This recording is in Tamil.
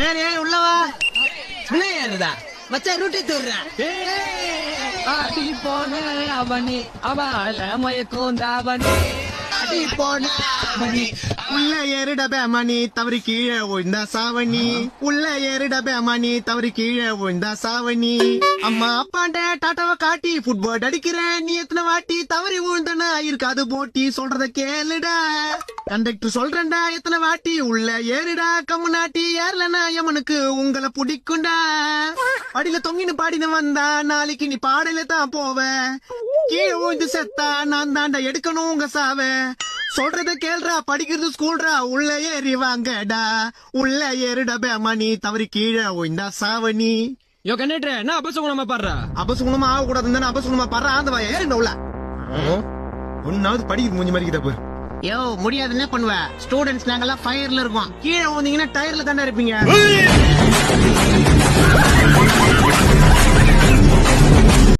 ஏன் ஏன் உள்ளவா விளையாடுதா மச்சான் ரூட்டை தூடுறேன் அடி போன அவனி அவள மயக்கோந்தாவனி அடி போன உள்ள ஏறிடபே மணி தவறி கீழே விழுந்தா சாவணி. உள்ள ஏறிடபே மணி தவறி கீழே விழுந்தா சாவணி. அம்மா அப்பாண்ட டாட்டாவை காட்டி ஃபுட்பால் அடிக்கிறேன். நீ எத்தனை வாட்டி தவறி விழுந்தனா? இருக்காது போட்டி சொல்றத கேளுடா. கண்டக்டர் சொல்றேன்டா எத்தனை வாட்டி? உள்ள ஏறிடா கம்மு நாட்டி ஏறலனா எமனுக்கு உங்களை பிடிக்கும்டா. அடியில தொங்கின்னு பாடின வந்தா நாளைக்கு நீ பாடையில தான் போவ. கீழே விழுந்து செத்தா நான் தாண்டா எடுக்கணும் உங்க சாவ. சொல்றத கேள்றா படிக்கிறது ஸ்கூல்ரா உள்ள ஏறிவாங்கடா உள்ள ஏறுடா பேமணி தவறி கீழே ஒய்ந்தா சாவணி யோ கண்டக்டர் என்ன அபசகுணமா பாடுறா? அபசகுணமா ஆக கூடாதுன்னு அபசகுணமா பாடுறா? அந்த வா ஏறிண்ட உள்ள ஒன்னாவது படிக்கிறது முடிஞ்ச மாதிரி கிட்ட போய் யோ முடியாது என்ன பண்ணுவ? ஸ்டூடெண்ட்ஸ் நாங்கெல்லாம் ஃபயர்ல இருக்கோம். கீழே வந்தீங்கன்னா டயர்ல தானே இருப்பீங்க.